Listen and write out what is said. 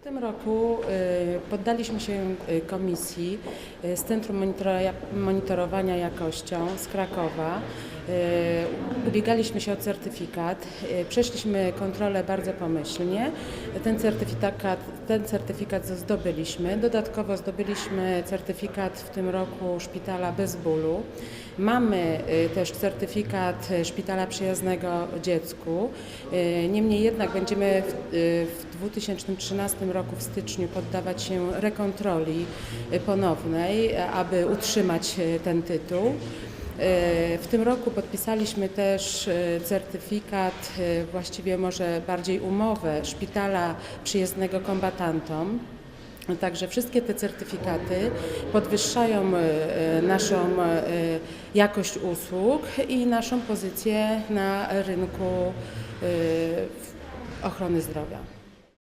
W tym roku y, poddaliśmy się y, komisji y, z Centrum Monitorowania Jakością z Krakowa. Ubiegaliśmy się o certyfikat, y, przeszliśmy kontrolę bardzo pomyślnie. Ten certyfikat, ten certyfikat zdobyliśmy. Dodatkowo zdobyliśmy certyfikat w tym roku Szpitala Bez Bólu. Mamy y, też certyfikat Szpitala Przyjaznego Dziecku. Y, Niemniej jednak będziemy w, w 2013 roku w styczniu poddawać się rekontroli ponownej, aby utrzymać ten tytuł. W tym roku podpisaliśmy też y, certyfikat, y, właściwie może bardziej umowę Szpitala Przyjezdnego Kombatantom. Także wszystkie te certyfikaty podwyższają y, naszą jakość usług i naszą pozycję na rynku ochrony zdrowia.